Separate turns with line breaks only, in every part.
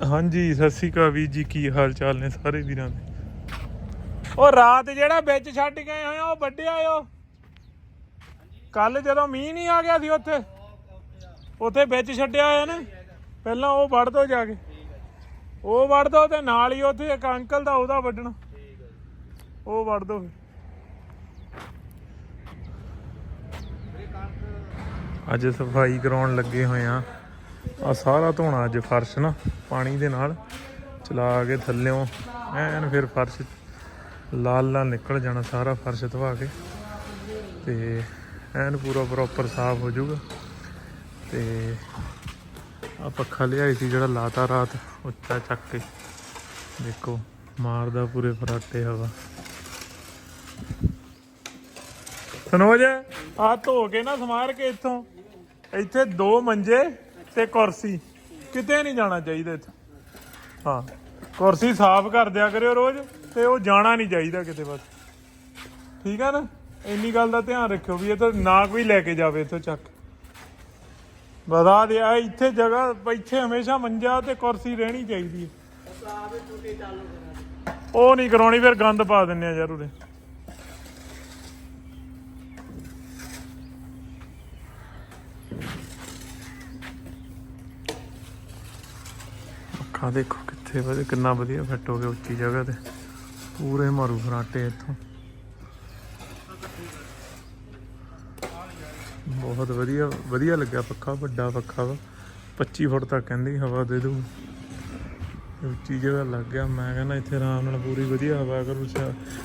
ਹਾਂਜੀ ਸਤਿ ਸ਼੍ਰੀ ਅਕਾਲ ਵੀਰ ਜੀ ਕੀ ਹਾਲ ਚਾਲ ਨੇ ਸਾਰੇ ਵੀਰਾਂ ਦੇ? ਉਹ ਰਾਤ ਜਿਹੜਾ ਵਿੱਚ ਛੱਡ ਗਏ ਹੋਏ ਉਹ ਵੱਡਿਆ ਓ? ਕੱਲ ਜਦੋਂ ਮੀਂਹ ਨਹੀਂ ਆ ਗਿਆ ਸੀ ਉੱਥੇ ਉੱਥੇ ਵਿੱਚ ਛੱਡਿਆ ਹੋਇਆ ਨਾ ਪਹਿਲਾਂ ਉਹ ਵੜ ਦੋ ਜਾ ਕੇ। ਉਹ ਵੜ ਦੋ ਤੇ ਨਾਲ ਹੀ ਉੱਥੇ ਇੱਕ ਅੰਕਲ ਦਾ ਉਹਦਾ ਵੱਢਣਾ। ਉਹ ਵੜ ਦੋ ਅੱਜ ਸਫ਼ਾਈ ਕਰਾਉਣ ਲੱਗੇ ਹੋਏ ਆ ਆ ਸਾਰਾ ਧੋਣਾ ਅੱਜ ਫਰਸ਼ ਨਾ, ਪਾਣੀ ਦੇ ਨਾਲ। ਚਲਾ ਕੇ ਥੱਲਿਓਂ, ਐਨ ਫਿਰ ਫਰਸ਼ ਲਾਲ ਲਾਲ ਨਿਕਲ ਜਾਣਾ ਸਾਰਾ ਫਰਸ਼ ਧਵਾ ਕੇ। ਤੇ ਐਨ ਪੂਰਾ ਪ੍ਰੋਪਰ ਸਾਫ਼ ਹੋ ਜਾਊਗਾ। ਤੇ ਆ ਪੱਖਾ ਲਿਆਈ ਸੀ ਜਿਹੜਾ ਲਾਤਾ ਰਾਤ, ਉੱਚਾ ਚੱਕ ਕੇ। ਦੇਖੋ, ਮਾਰਦਾ ਪੂਰੇ ਫਰਾਟੇ ਹਵਾ। ਸਨੋਜ ਆ ਧੋ ਕੇ ਨਾ ਸਮਾਰ ਕੇ ਇੱਥੋਂ। ਇੱਥੇ ਦੋ ਮੰਜੇ ਤੇ ਕੁਰਸੀ। ਕਿਤੇ ਨਹੀਂ ਜਾਣਾ ਚਾਹੀਦਾ ਇੱਥੇ। ਹਾਂ, ਕੁਰਸੀ ਸਾਫ਼ ਕਰ ਦਿਆ ਕਰਿਓ ਰੋਜ਼, ਤੇ ਉਹ ਜਾਣਾ ਨਹੀਂ ਚਾਹੀਦਾ ਕਿਤੇ ਬਸ। ਠੀਕ ਆ ਨਾ? ਇੰਨੀ ਗੱਲ ਦਾ ਧਿਆਨ ਰੱਖਿਓ ਵੀ ਇਹ ਤਾਂ ਨਾ ਕੋਈ ਲੈ ਕੇ ਜਾਵੇ ਇੱਥੋਂ ਚੱਕ। ਵਧਾ ਦਿਆ ਇੱਥੇ ਜਗ੍ਹਾ, ਇੱਥੇ ਹਮੇਸ਼ਾ ਮੰਜਾ ਤੇ ਕੁਰਸੀ ਰਹਿਣੀ ਚਾਹੀਦੀ ਹੈ। ਉਹ ਨਹੀਂ ਕਰਾਉਣੀ, ਫਿਰ ਗੰਦ ਪਾ ਦਿੰਨੇ ਆ ਯਾਰ ਉਰੇ। ਅੱਖਾਂ ਦੇਖੋ ਕਿੱਥੇ ਵਧੀਆ ਕਿੰਨਾ ਵਧੀਆ ਫਿੱਟ ਹੋ ਗਿਆ ਉੱਚੀ ਜਗ੍ਹਾ ਤੇ। ਪੂਰੇ ਮਾਰੂ ਫਰਾਟੇ ਇੱਥੋਂ। ਬਹੁਤ ਵਧੀਆ ਵਧੀਆ ਲੱਗਿਆ ਪੱਖਾ, ਵੱਡਾ ਪੱਖਾ ਵਾ। 25 ਫੁੱਟ ਤੱਕ ਕਹਿੰਦੀ ਹਵਾ ਦੇ ਦੂ। ਉੱਚੀ ਜਗ੍ਹਾ ਲੱਗ ਗਿਆ। ਮੈਂ ਕਹਿੰਦਾ ਇੱਥੇ ਆਰਾਮ ਨਾਲ ਪੂਰੀ ਵਧੀਆ ਹਵਾ ਕਰੂ।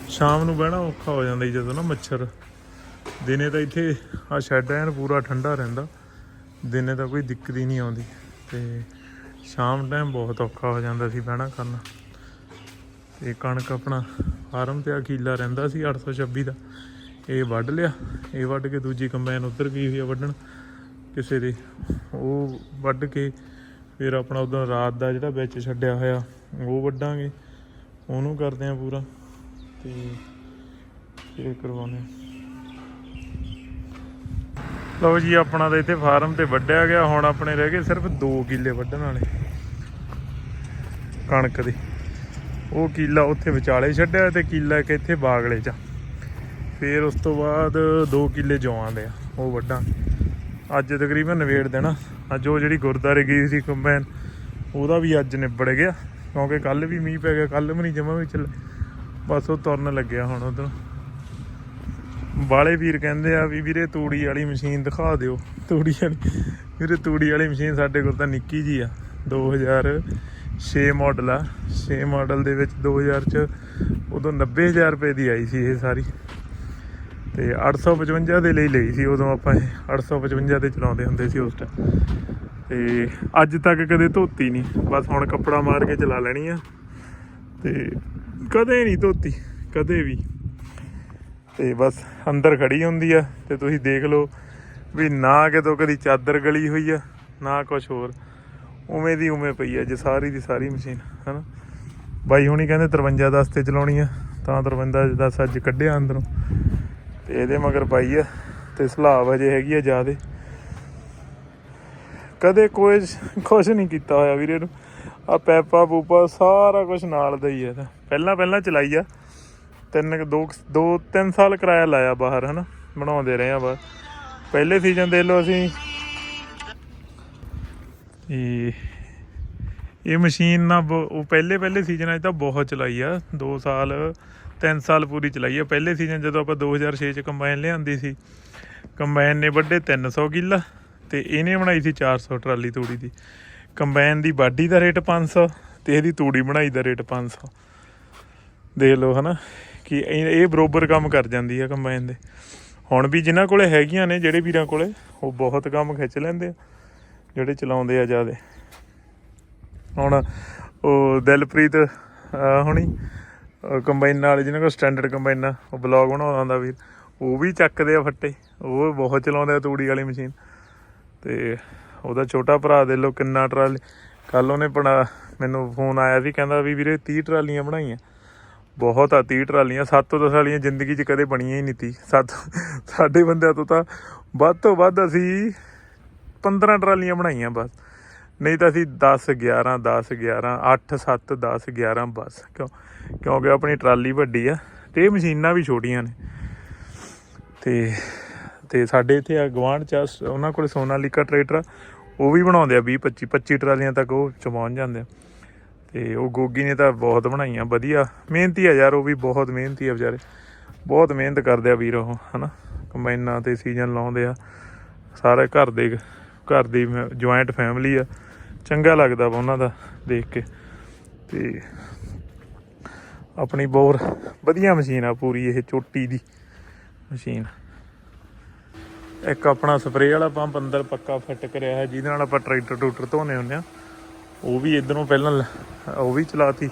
ਸ਼ਾਮ ਨੂੰ ਬਹਿਣਾ ਔਖਾ ਹੋ ਜਾਂਦਾ ਜਦੋਂ ਨਾ ਮੱਛਰ। ਦਿਨੇ ਤਾਂ ਇੱਥੇ ਆ ਸ਼ੈੱਡ ਐਨ ਪੂਰਾ ਠੰਡਾ ਰਹਿੰਦਾ। ਦਿਨੇ ਤਾਂ ਕੋਈ ਦਿੱਕਤ ਹੀ ਨਹੀਂ ਆਉਂਦੀ। ਤੇ ਸ਼ਾਮ ਟਾਈਮ ਬਹੁਤ ਔਖਾ ਹੋ ਜਾਂਦਾ ਸੀ ਬਹਿਣਾ ਕਰਨਾ। ਤੇ ਕਣਕ ਆਪਣਾ ਫਾਰਮ ਤੇ ਆ ਕੀਲਾ ਰਹਿੰਦਾ ਸੀ 826 ਦਾ। ਇਹ ਵੱਢ ਲਿਆ, ਇਹ ਵੱਢ ਕੇ ਦੂਜੀ ਕੰਬਾਈਨ ਉੱਧਰ ਗਈ ਹੋਈ ਆ ਵੱਢਣ। ਕਿਸੇ ਦੇ ਉਹ ਵੱਢ ਕੇ ਫਿਰ ਆਪਣਾ ਉਦੋਂ ਰਾਤ ਦਾ ਜਿਹੜਾ ਵਿੱਚ ਛੱਡਿਆ ਹੋਇਆ, ਉਹ ਵੱਢਾਂਗੇ। ਉਹਨੂੰ ਕਰਦੇ ਆ ਪੂਰਾ। ਤੇ ਇਹ ਕਰਵਾਉਣੇ ਲਓ ਜੀ, ਆਪਣਾ ਤਾਂ ਇੱਥੇ ਫਾਰਮ ਤੇ ਵੱਢਿਆ ਗਿਆ। ਹੁਣ ਆਪਣੇ ਰਹਿ ਗਏ ਸਿਰਫ 2 ਕਿੱਲੇ ਵੱਢਣ ਵਾਲੇ। ਕਣਕ ਦੇ। ਉਹ ਕਿੱਲਾ ਉੱਥੇ ਵਿਚਾਲੇ ਛੱਡਿਆ ਤੇ ਕਿੱਲਾ ਇੱਕ ਇੱਥੇ ਬਾਗਲੇ 'ਚ ਆ। ਫਿਰ ਉਸ ਤੋਂ ਬਾਅਦ 2 ਕਿੱਲੇ ਜੌਆਂ ਦੇ ਆ, ਉਹ ਵੱਢਾਂ ਅੱਜ ਤਕਰੀਬਨ ਨਵੇੜ ਦੇਣਾ। ਅੱਜ ਉਹ ਜਿਹੜੀ ਗੁਰਦਾਰੇ ਗਈ ਸੀ ਕੰਬਾਈਨ, ਉਹਦਾ ਵੀ ਅੱਜ ਨਿਬੜ ਗਿਆ। ਕਿਉਂਕਿ ਕੱਲ ਵੀ ਮੀਂਹ ਪੈ ਗਿਆ ਕੱਲ ਵੀ ਨਹੀਂ ਜਮਾ ਵੀ ਚੱਲ ਬਸ ਉਹ ਤੁਰਨ ਲੱਗਿਆ ਹੁਣ ਉਧਰ। ਵਾਲੇ ਵੀਰ ਕਹਿੰਦੇ ਆ ਵੀ ਵੀਰੇ ਤੂੜੀ ਵਾਲੀ ਮਸ਼ੀਨ ਦਿਖਾ ਦਿਓ। ਤੂੜੀ ਵਾਲੀ, ਵੀਰੇ ਤੂੜੀ ਵਾਲੀ ਮਸ਼ੀਨ ਸਾਡੇ ਕੋਲ ਤਾਂ ਨਿੱਕੀ ਜੀ ਆ। 2006 ਮਾਡਲ ਆ। 6 ਮਾਡਲ ਦੇ ਵਿੱਚ 2000 ਚ ਉਦੋਂ 90000 ਰੁਪਏ ਦੀ ਆਈ ਸੀ ਇਹ ਸਾਰੀ। ਤੇ 855 ਦੇ ਲਈ ਲਈ ਸੀ ਉਦੋਂ ਆਪਾਂ ਇਹ। 855 ਤੇ ਚਲਾਉਂਦੇ ਹੁੰਦੇ ਸੀ ਉਸ ਟਾਈਮ ਤੇ ਅੱਜ ਤੱਕ ਕਦੇ ਧੋਤੀ ਨਹੀਂ। ਬਸ ਹੁਣ ਕੱਪੜਾ ਮਾਰ ਕੇ ਚਲਾ ਲੈਣੀ ਆ। ਤੇ ਕਦੇ ਨਹੀਂ ਧੋਤੀ। ਕਦੇ ਵੀ। ਤੇ ਬਸ ਅੰਦਰ ਖੜੀ ਹੁੰਦੀ ਆ ਤੇ ਤੁਸੀਂ ਦੇਖ ਲਓ ਵੀ ਨਾ ਕਿਤੋਂ ਕਦੀ ਚਾਦਰ ਗਲੀ ਹੋਈ ਆ, ਨਾ ਕੁਝ ਹੋਰ। ਉਵੇਂ ਦੀ ਉਵੇਂ ਪਈ ਆ, ਜੇ ਸਾਰੀ ਦੀ ਸਾਰੀ ਮਸ਼ੀਨ, ਹਨਾ? ਬਾਈ ਹੁਣੀ ਕਹਿੰਦੇ 53 10 ਤੇ ਚਲਾਉਣੀ ਆ, ਤਾਂ 53 10 ਅੱਜ ਕੱਢਿਆ ਅੰਦਰੋਂ। ਤੇ ਇਹਦੇ ਮਗਰ ਪਾਈ ਆ, ਤੇ ਸਲਾਬ ਅਜੇ ਹੈਗੀ ਆ ਜਿਆਦੇ। ਕਦੇ ਕੋਈ ਕੁਝ ਨਹੀਂ ਕੀਤਾ ਹੋਇਆ ਵੀਰੇ ਨੂੰ। ਆ ਪੈਪਾ ਪੂਪਾ ਸਾਰਾ ਕੁਝ ਨਾਲ ਦਾ ਹੀ ਆ ਇਹਦਾ। ਪਹਿਲਾਂ ਪਹਿਲਾਂ ਚਲਾਈ ਆ। ਤਿੰਨ ਕੁ- ਦੋ ਦੋ ਤਿੰਨ ਸਾਲ ਕਿਰਾਇਆ ਲਾਇਆ ਬਾਹਰ, ਹਨਾ? ਬਣਾਉਂਦੇ ਰਹੇ ਆ ਬਸ ਪਹਿਲੇ ਸੀਜ਼ਨ ਦੇ ਲੋ ਅਸੀਂ। ਇਹ ਇਹ ਮਸ਼ੀਨ ਨਾ ਬ- ਉਹ ਪਹਿਲੇ ਪਹਿਲੇ ਸੀਜ਼ਨਾਂ 'ਚ ਤਾਂ ਬਹੁਤ ਚਲਾਈ ਆ। 2 ਸਾਲ 3 ਸਾਲ ਪੂਰੀ ਚਲਾਈ ਆ। ਪਹਿਲੇ ਸੀਜ਼ਨ ਜਦੋਂ ਆਪਾਂ 2006 ਚ ਕੰਬਾਈਨ ਲਿਆਂਦੀ ਸੀ ਕੰਬਾਈਨ ਨੇ ਵੱਡੇ 300 ਕਿੱਲਾ ਤੇ ਇਹਨੇ ਬਣਾਈ ਸੀ 400 ਟਰਾਲੀ ਤੂੜੀ ਦੀ। ਕੰਬਾਈਨ ਦੀ ਬਾਡੀ ਦਾ ਰੇਟ 500 ਤੇ ਇਹਦੀ ਤੂੜੀ ਬਣਾਈ ਦਾ ਰੇਟ 500 ਦੇਖ ਲਓ, ਹਨਾ? ਕਿ ਇਹ ਇਹ ਬਰੋਬਰ ਕੰਮ ਕਰ ਜਾਂਦੀ ਆ ਕੰਬਾਈਨ ਦੇ। ਹੁਣ ਵੀ ਜਿਨ੍ਹਾਂ ਕੋਲੇ ਹੈਗੀਆਂ ਨੇ, ਜਿਹੜੇ ਵੀਰਾਂ ਕੋਲੇ, ਉਹ ਬਹੁਤ ਕੰਮ ਖਿੱਚ ਲੈਂਦੇ ਆ, ਜਿਹੜੇ ਚਲਾਉਂਦੇ ਆ ਜਿਆਦੇ। ਹੁਣ ਉਹ ਦਿਲਪ੍ਰੀਤ, ਅਹ, ਹੁਣੀ ਕੰਬਾਈਨ ਨਾਲ ਜਿਹਨਾਂ ਕੋਲ ਸਟੈਂਡਰਡ ਕੰਬਾਈਨ ਆ, ਉਹ ਬਲੌਗ ਬਣਾਉਂਦਾ ਹੁੰਦਾ ਵੀਰ, ਉਹ ਵੀ ਚੱਕਦੇ ਆ ਫੱਟੇ। ਉਹ ਬਹੁਤ ਚਲਾਉਂਦੇ ਆ ਤੂੜੀ ਵਾਲੀ ਮਸ਼ੀਨ। ਤੇ ਉਹਦਾ ਛੋਟਾ ਭਰਾ ਦੇ ਲੋ ਕਿੰਨਾ ਟਰਾਲੀ ਕੱਲ ਉਹਨੇ ਬਣਾ ਮੈਨੂੰ ਫੋਨ ਆਇਆ ਵੀ ਕਹਿੰਦਾ ਵੀ ਵੀਰੇ 30 ਟਰਾਲੀਆਂ ਬਣਾਈਆਂ। ਬਹੁਤ ਆ 30 ਟਰਾਲੀਆਂ 7 ਤੋਂ 10 ਵਾਲੀਆਂ ਜ਼ਿੰਦਗੀ 'ਚ ਕਦੇ ਬਣੀਆਂ ਹੀ ਨਹੀਂ ਤੀ। ਸੱਤ ਸਾਡੇ ਬੰਦਿਆਂ ਤੋਂ ਤਾਂ ਵੱਧ ਤੋਂ ਵੱਧ ਅਸੀਂ 15 ਟਰਾਲੀਆਂ ਬਣਾਈਆਂ ਬਸ। ਨਹੀਂ ਤਾਂ ਅਸੀਂ 10 11 10 11 8 7 10 11 ਬਸ। ਕਿਉਂ? ਕਿਉਂਕਿ ਆਪਣੀ ਟਰਾਲੀ ਵੱਡੀ ਆ ਤੇ ਇਹ ਮਸ਼ੀਨਾਂ ਵੀ ਛੋਟੀਆਂ ਨੇ। ਤੇ ਤੇ ਸਾਡੇ ਇੱਥੇ ਆ ਗਵਾਂਢ ਚ ਆ, ਸ- ਉਹਨਾਂ ਕੋਲ ਸੋਨਾਲੀਕਾ ਟਰੈਕਟਰ ਆ, ਉਹ ਵੀ ਬਣਾਉਂਦੇ ਆ 20 25 25 ਟਰਾਲੀਆਂ ਤੱਕ ਉਹ ਚਮਾਉਣ ਜਾਂਦੇ ਆ। ਤੇ ਉਹ ਗੋਗੀ ਨੇ ਤਾਂ ਬਹੁਤ ਬਣਾਈਆਂ, ਵਧੀਆ। ਮਿਹਨਤੀ ਆ ਯਾਰ, ਉਹ ਵੀ ਬਹੁਤ ਮਿਹਨਤੀ ਆ ਵਿਚਾਰੇ। ਬਹੁਤ ਮਿਹਨਤ ਕਰਦੇ ਆ ਵੀਰ ਉਹ, ਹਨਾ? ਕੰਬਾਈਨਾਂ ਤੇ ਸੀਜ਼ਨ ਲਾਉਂਦੇ ਆ। ਸਾਰੇ ਘਰ ਦੇ, ਘਰ ਦੀ ਜੁਆਇੰਟ ਫੈਮਿਲੀ ਆ। ਚੰਗਾ ਲੱਗਦਾ ਵਾ ਉਹਨਾਂ ਦਾ ਦੇਖ ਕੇ। ਤੇ ਆਪਣੀ ਬਹੁਤ ਵਧੀਆ ਮਸ਼ੀਨ ਆ ਪੂਰੀ, ਇਹ ਚੋਟੀ ਦੀ ਮਸ਼ੀਨ। ਇੱਕ ਆਪਣਾ ਸਪਰੇਅ ਵਾਲਾ ਪੰਪ ਅੰਦਰ ਪੱਕਾ ਫਿੱਟ ਕਰਿਆ ਹੈ, ਜਿਹਦੇ ਨਾਲ ਆਪਾਂ ਟਰੈਕਟਰ ਟੂਟਰ ਧੋਨੇ ਹੁੰਦੇ ਆ। ਉਹ ਵੀ ਇਧਰੋਂ ਪਹਿਲਾਂ ਉਹ ਵੀ ਚਲਾਤੀ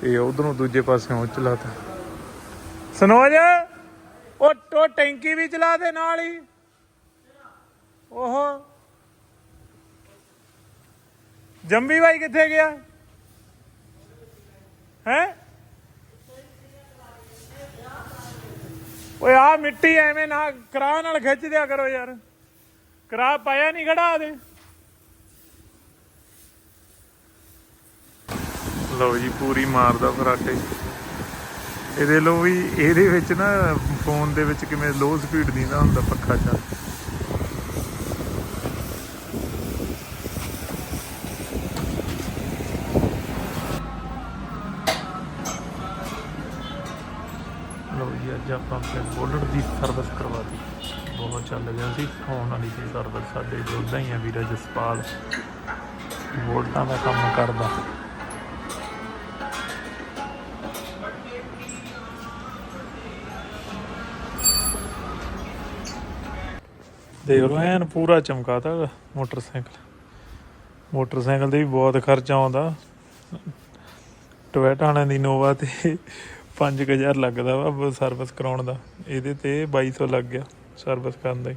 ਤੇ ਉਧਰੋਂ ਦੂਜੇ ਪਾਸੇ ਉਹ ਚਲਾਤਾ। ਸਨੋਜ, ਉਹ ਟੋ ਟੈਂਕੀ ਵੀ ਚਲਾ ਦੇ ਨਾਲ ਹੀ। ਓਹੋ। ਜੰਬੀ ਬਾਈ ਕਿੱਥੇ ਗਿਆ? ਹੈ? ਓਏ ਆ ਮਿੱਟੀ ਐਵੇਂ ਨਾ ਕਰਾ ਨਾਲ ਖਿੱਚ ਦਿਆ ਕਰੋ ਯਾਰ। ਕਰਾ ਪਾਇਆ ਨਹੀਂ ਖੜਾ ਦੇ ਲਓ ਜੀ, ਪੂਰੀ ਮਾਰਦਾ ਫਰਾਟੇ। ਇਹਦੇ ਲੋ ਵੀ, ਇਹਦੇ ਵਿੱਚ ਨਾ ਫੋਨ ਦੇ ਵਿੱਚ ਕਿਵੇਂ ਲੋ ਸਪੀਡ ਦੀ ਨਾ ਹੁੰਦਾ ਪੱਖਾ ਚੱਲ। ਲਓ ਜੀ, ਅੱਜ ਆਪਾਂ ਆਪਣੇ ਬੋਲਟ ਦੀ ਸਰਵਿਸ ਕਰਵਾਤੀ ਬਹੁਤ ਚੱਲ ਗਿਆ ਸੀ ਹੋਣ ਵਾਲੀ ਸੀ ਸਰਵਿਸ ਸਾਡੇ ਜੋਧਾ ਹੀ ਆ ਵੀਰਾ ਜਸਪਾਲ। ਵੋਲਟਾਂ ਦਾ ਕੰਮ ਕਰਦਾ। ਦੇਖ ਲਓ, ਐਨ ਪੂਰਾ ਚਮਕਾਤਾ ਮੋਟਰਸਾਈਕਲ। ਮੋਟਰਸਾਈਕਲ ਤੇ ਵੀ ਬਹੁਤ ਖਰਚਾ ਆਉਂਦਾ। ਟੋਇਟਾ ਵਾਲਿਆਂ ਦੀ ਨੋਵਾ ਤੇ 5000 ਲੱਗਦਾ ਵਾ ਸਰਵਿਸ ਕਰਾਉਣ ਦਾ। ਇਹਦੇ ਤੇ 2200 ਲੱਗ ਗਿਆ ਸਰਵਿਸ ਕਰਨ ਦਾ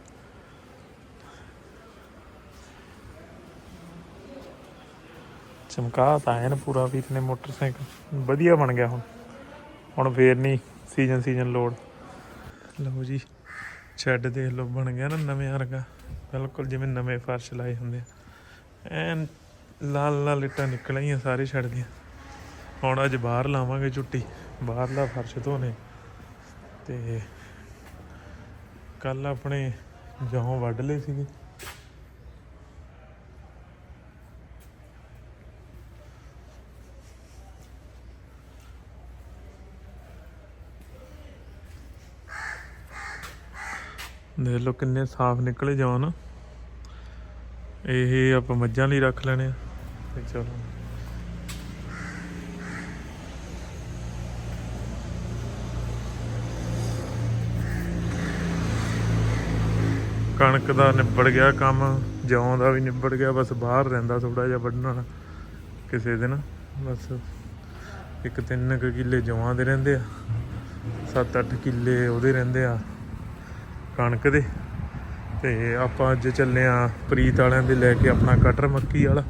ਚਮਕਾ ਤਾਂ ਐਨ ਪੂਰਾ ਵੀ ਨੇ ਮੋਟਰਸਾਈਕਲ। ਵਧੀਆ ਬਣ ਗਿਆ ਹੁਣ। ਹੁਣ ਫੇਰ ਨਹੀਂ ਸੀਜ਼ਨ ਸੀਜ਼ਨ ਲੋਡ ਲਓ ਜੀ। ਸ਼ੈੱਡ ਦੇਖ ਲਓ, ਬਣ ਗਿਆ ਨਾ ਨਵੇਂ ਵਰਗਾ। ਬਿਲਕੁਲ ਜਿਵੇਂ ਨਵੇਂ ਫਰਸ਼ ਲਾਏ ਹੁੰਦੇ ਆ। ਐਨ ਲਾਲ ਲਾਲ ਇੱਟਾਂ ਨਿਕਲ ਆਈਆਂ ਸਾਰੇ ਛੱਡ ਦੀਆਂ। ਹੁਣ ਅੱਜ ਬਾਹਰ ਲਾਵਾਂਗੇ ਛੁੱਟੀ ਬਾਹਰਲਾ ਫਰਸ਼ ਧੋਨੇ ਤੇ ਕੱਲ ਆਪਣੇ ਜੌਂ ਵੱਢ ਲਏ ਸੀਗੇ। ਦੇਖ ਲਓ ਕਿੰਨੇ ਸਾਫ਼ ਨਿਕਲੇ ਜੌਂ ਇਹ ਆਪਾਂ ਮੱਝਾਂ ਲਈ ਰੱਖ ਲੈਣੇ ਆ। ਤੇ ਚਲੋ। ਕਣਕ ਦਾ ਨਿਬੜ ਗਿਆ ਕੰਮ, ਜੌਂ ਦਾ ਵੀ ਨਿਬੜ ਗਿਆ, ਬਸ ਬਾਹਰ ਰਹਿੰਦਾ ਥੋੜਾ ਜਿਹਾ ਵੱਢਣਾ ਕਿਸੇ ਦਿਨ। ਬਸ ਇੱਕ ਤਿੰਨ ਕੁ ਕਿੱਲੇ ਜੌਆਂ ਦੇ ਰਹਿੰਦੇ ਆ 7-8 ਕਿੱਲੇ ਉਹਦੇ ਰਹਿੰਦੇ ਆ। ਕਣਕ ਦੇ। ਤੇ ਆਪਾਂ ਅੱਜ ਚੱਲੇ ਆ ਪ੍ਰੀਤ ਵਾਲਿਆਂ ਦੇ ਲੈ ਕੇ ਆਪਣਾ ਕਟਰ ਮੱਕੀ ਵਾਲਾ।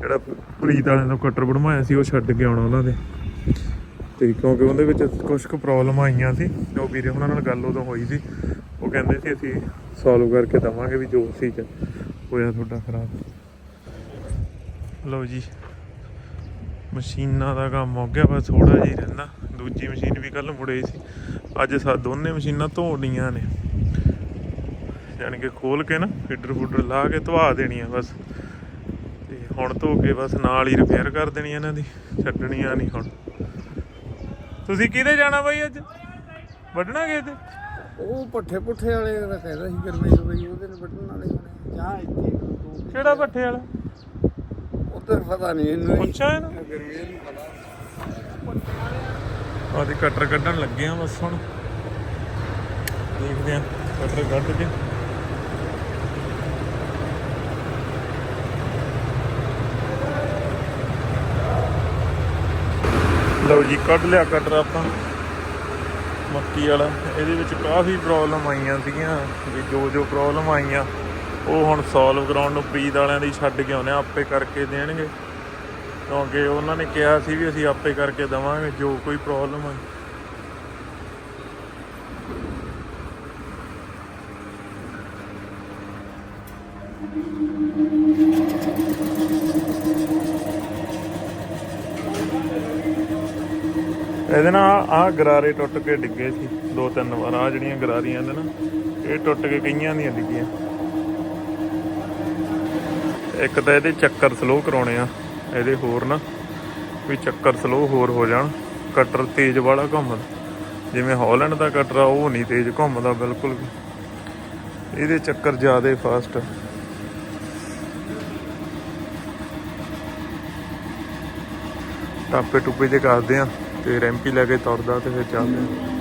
ਜਿਹੜਾ ਪ੍ਰੀਤ ਵਾਲਿਆਂ ਤੋਂ ਕਟਰ ਬਣਵਾਇਆ ਸੀ, ਉਹ ਛੱਡ ਕੇ ਆਉਣਾ ਉਹਨਾਂ ਦੇ। ਤੇ ਕਿਉਂਕਿ ਉਹਦੇ ਵਿੱਚ ਕੁਝ ਕੁ ਪ੍ਰੋਬਲਮ ਆਈਆਂ ਸੀ, ਤੇ ਉਹ ਵੀਰੇ ਉਹਨਾਂ ਨਾਲ ਗੱਲ ਉਦੋਂ ਹੋਈ ਸੀ। ਉਹ ਕਹਿੰਦੇ ਸੀ, ਅਸੀਂ ਸੋਲਵ ਕਰਕੇ ਦਵਾਂਗੇ ਵੀ ਜੋ ਸੀ ਹੋਇਆ ਤੁਹਾਡਾ ਖਰਾਬ। ਲਓ ਜੀ, ਮਸ਼ੀਨਾਂ ਦਾ ਕੰਮ ਹੋ ਗਿਆ, ਬਸ ਥੋੜਾ ਜਿਹਾ ਹੀ ਰਹਿੰਦਾ। ਦੂਜੀ ਮਸ਼ੀਨ ਵੀ ਕੱਲ ਮੁੜੇ ਸੀ। ਅੱਜ ਸਾ, ਦੋਨੇ ਮਸ਼ੀਨਾਂ ਧੋਣੀਆਂ ਨੇ। ਯਾਨੀ ਕਿ ਖੋਲ ਕੇ ਨਾ ਫੀਡਰ ਫੂਡਰ ਲਾ ਕੇ ਧਵਾ ਦੇਣੀਆਂ ਬਸ। ਤੇ ਹੁਣ ਧੋ ਕੇ ਬਸ ਨਾਲ ਹੀ ਰਿਪੇਅਰ ਕਰ ਦੇਣੀ ਇਹਨਾਂ ਦੀ ਛੱਡਣੀਆਂ ਨਹੀਂ ਹੁਣ। ਤੁਸੀਂ ਕਿਹਦੇ ਜਾਣਾ ਬਾਈ ਅੱਜ? ਵੱਢਣਾ ਗਏ ਤੇ?
ਉਹ ਪੱਠੇ ਪੁੱਠੇ ਵਾਲੇ ਦਾ ਕਹਿੰਦਾ ਸੀ ਗਰਮੇਲ ਬਈ ਉਹਦੇ ਨੇ ਵੱਢਣ ਵਾਲੇ ਹੋਣੇ ਜਾਂ ਇੱਥੇ
ਕਿਹੜਾ ਪੱਠੇ ਵਾਲਾ?
ਉੱਧਰ ਪਤਾ ਨਹੀਂ ਇਹਨੂੰ
ਪੁੱਛਿਆ ਇਹਨੂੰ?
ਗਰਮੇਲ ਨੂੰ ਪਤਾ।
ਆਦੀ ਕਟਰ ਕੱਢਣ ਲੱਗੇ ਆ ਬਸ ਹੁਣ। ਦੇਖਦੇ ਆ ਕਟਰ ਕੱਢ ਕੇ। ਲਓ ਜੀ ਕੱਢ ਲਿਆ ਕਟਰ ਆਪਾਂ। ਮੱਕੀ ਵਾਲਾ। ਇਹਦੇ ਵਿੱਚ ਕਾਫੀ ਪ੍ਰੋਬਲਮ ਆਈਆਂ ਸੀਗੀਆਂ ਵੀ ਜੋ ਜੋ ਪ੍ਰੋਬਲਮ ਆਈਆਂ ਉਹ ਹੁਣ ਸੋਲਵ ਕਰਾਉਣ ਨੂੰ ਪ੍ਰੀਤ ਵਾਲਿਆਂ ਦੀ ਛੱਡ ਕੇ ਆਉਨੇ ਆ, ਆਪੇ ਕਰਕੇ ਦੇਣਗੇ। ਕਿਉਂਕਿ ਉਹਨਾਂ ਨੇ ਕਿਹਾ ਸੀ ਵੀ ਅਸੀਂ ਆਪੇ ਕਰਕੇ ਦਵਾਂਗੇ ਜੋ ਕੋਈ ਪ੍ਰੋਬਲਮ ਆਈ। ਇਹਦੇ ਨਾਲ ਆਹ ਗਰਾਰੇ ਟੁੱਟ ਕੇ ਡਿੱਗੇ ਸੀ, ਦੋ ਤਿੰਨ ਵਾਰ। ਆ ਜਿਹੜੀਆਂ ਗਰਾਰੀਆਂ ਨੇ ਨਾ, ਇਹ ਟੁੱਟ ਕੇ ਕਈਆਂ ਦੀਆਂ ਡਿੱਗੀਆਂ। ਇੱਕ ਤਾਂ ਇਹਦੇ ਚੱਕਰ ਸਲੋ ਕਰਾਉਣੇ ਆ, ਇਹਦੇ ਹੋਰ ਨਾ, ਵੀ ਚੱਕਰ ਸਲੋ ਹੋਰ ਹੋ ਜਾਣ। ਕਟਰ ਤੇਜ਼ ਵਾਲਾ ਘੁੰਮਦਾ ਜਿਵੇਂ ਹਾਲੈਂਡ ਦਾ ਕਟਰ ਆ, ਉਹ ਨਹੀਂ ਤੇਜ਼ ਘੁੰਮਦਾ ਬਿਲਕੁਲ ਇਹਦੇ ਚੱਕਰ ਜ਼ਿਆਦਾ ਫਾਸਟ ਟਾਪੇ ਟੁੱਪੇ ਜੇ ਕਰਦੇ ਆ। ਤੇ ਰੈਂਪੀ ਲੈ ਕੇ ਤੁਰਦਾ ਤੇ ਫਿਰ ਚੱਲਦੇ ਆ।